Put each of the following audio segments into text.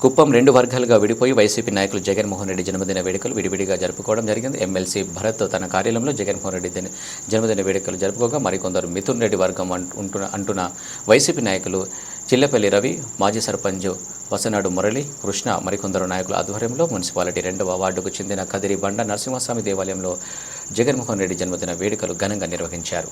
కుప్పం రెండు వర్గాలుగా విడిపోయి వైసీపీ నాయకులు జగన్మోహన్ రెడ్డి జన్మదిన వేడుకలు విడివిడిగా జరుపుకోవడం జరిగింది ఎమ్మెల్సీ భరత్ తన కార్యాలయంలో జగన్మోహన్ రెడ్డి దిన- జన్మదిన వేడుకలు జరుపుకోగా మరికొందరు మిథున్ రెడ్డి వర్గం అంటున్న అంటున్న వైసీపీ నాయకులు చిల్లపల్లి రవి మాజీ సర్పంచ్ వసనాడు మురళి కృష్ణ మరికొందరు నాయకుల ఆధ్వర్యంలో మున్సిపాలిటీ రెండవ వార్డుకు చెందిన కదిరి బండ నరసింహస్వామి దేవాలయంలో జగన్మోహన్ రెడ్డి జన్మదిన వేడుకలు ఘనంగా నిర్వహించారు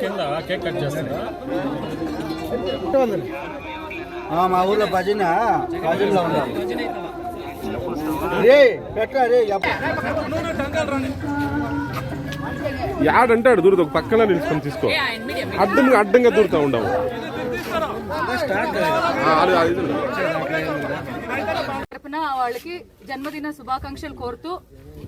కింద కేక్ కట్ చేస్తారా ఆ, మా ఊర్లో భజన భజనలో ఉన్నాం. రే పెట్ట రే యాడంటే ఆడు దూరదు ఒక పక్కన నిలుచుకొని తీసుకో. అడ్డంగా అడ్డంగా దూరుతా ఉండవు. వాళ్ళకి జన్మదిన శుభాకాంక్షలు కోరుతూ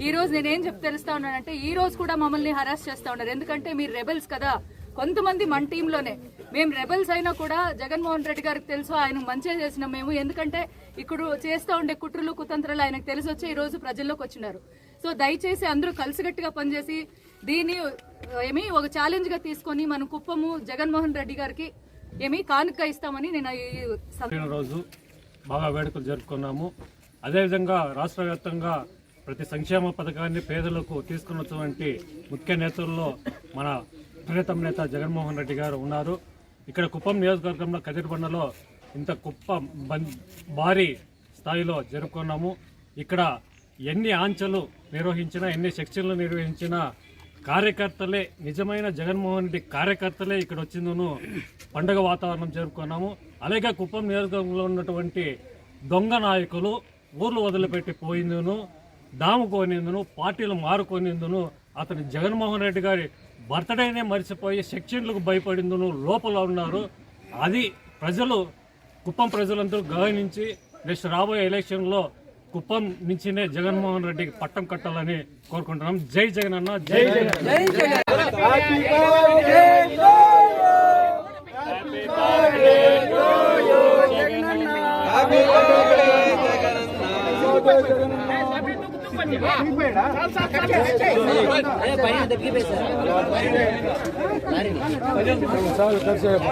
ఈ రోజు నేనేం చెప్ తెలుస్తా ఉన్నానంటే ఈ రోజు కూడా మమ్మల్ని హరాస్ చేస్తా ఉన్నారు. ఎందుకంటే మీరు రెబెల్స్ కదా. కొంతమంది మన టీంలోనే మేము రెబెల్స్ అయినా కూడా జగన్మోహన్ రెడ్డి గారికి తెలుసు ఆయన మంచిగా చేసిన మేము. ఎందుకంటే ఇప్పుడు చేస్తూ ఉండే కుట్రలు కుతంత్రాలు ఆయనకు తెలిసి వచ్చి ఈరోజు ప్రజల్లోకి వచ్చినారు. సో దయచేసి అందరూ కలిసికట్టుగా పనిచేసి దీన్ని ఏమి ఒక ఛాలెంజ్గా తీసుకొని మన కుప్పము జగన్మోహన్ రెడ్డి గారికి ఏమి కానుక ఇస్తామని నేను ఈ రోజు బాగా వేడుకలు జరుపుకున్నాము. అదేవిధంగా రాష్ట్ర వ్యాప్తంగా ప్రతి సంక్షేమ పథకాన్ని పేదలకు తీసుకున్నటువంటి ముఖ్య నేతల్లో మన ప్రియతమ నేత జగన్మోహన్ రెడ్డి గారు ఉన్నారు. ఇక్కడ కుప్పం నియోజకవర్గంలో కదిరిబండలో ఇంత కుప్ప భారీ స్థాయిలో జరుపుకున్నాము. ఇక్కడ ఎన్ని ఆంచలు నిర్వహించినా ఎన్ని సెక్షన్లు నిర్వహించినా కార్యకర్తలే నిజమైన జగన్మోహన్ రెడ్డి కార్యకర్తలే ఇక్కడ వచ్చిందను పండగ వాతావరణం జరుపుకున్నాము. అలాగే కుప్పం నియోజకవర్గంలో ఉన్నటువంటి దొంగ నాయకులు ఊర్లు వదిలిపెట్టి పోయిందును దాముకోనిందును పార్టీలు మారుకోనిందును అతని జగన్మోహన్ రెడ్డి గారి బర్త్డేనే మర్చిపోయి సెక్షన్లకు భయపడిందును లోపల ఉన్నారు. అది ప్రజలు కుప్పం ప్రజలందరూ గమనించి నెక్స్ట్ రాబోయే ఎలక్షన్లో కుప్పం నుంచినే జగన్మోహన్ రెడ్డికి పట్టం కట్టాలని కోరుకుంటున్నాం. జై జగన్ అన్న జై జగన్ సార్